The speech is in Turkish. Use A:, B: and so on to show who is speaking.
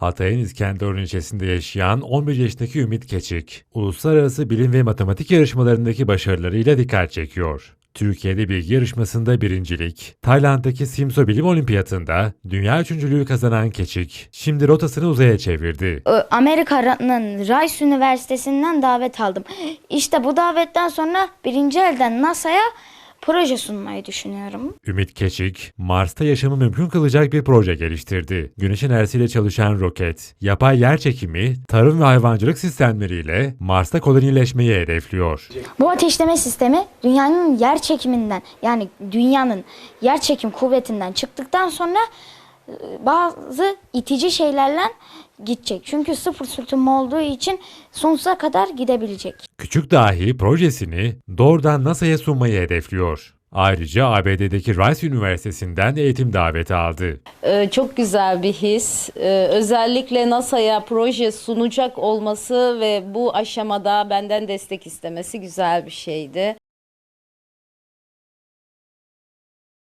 A: Hatay'ın İskenderun ilçesinde yaşayan 11 yaşındaki Ümit Keçik, uluslararası bilim ve matematik yarışmalarındaki başarılarıyla dikkat çekiyor. Türkiye'de bilgi yarışmasında birincilik, Tayland'daki Simso Bilim Olimpiyatında dünya üçüncülüğü kazanan Keçik, şimdi rotasını uzaya çevirdi.
B: Amerika'nın Rice Üniversitesi'nden davet aldım. İşte bu davetten sonra birinci elden NASA'ya proje sunmayı düşünüyorum.
A: Ümit Keçik, Mars'ta yaşamı mümkün kılacak bir proje geliştirdi. Güneş enerjisiyle çalışan roket, yapay yer çekimi, tarım ve hayvancılık sistemleriyle Mars'ta kolonileşmeyi hedefliyor.
B: Bu ateşleme sistemi dünyanın yer çekiminden yani dünyanın yer çekim kuvvetinden çıktıktan sonra bazı itici şeylerle gidecek. Çünkü sıfır sürtünme olduğu için sonsuza kadar gidebilecek.
A: Küçük dahi projesini doğrudan NASA'ya sunmayı hedefliyor. Ayrıca ABD'deki Rice Üniversitesi'nden eğitim daveti aldı.
C: Ee, Çok güzel bir his. Ee, Özellikle NASA'ya proje sunacak olması ve bu aşamada benden destek istemesi güzel bir şeydi.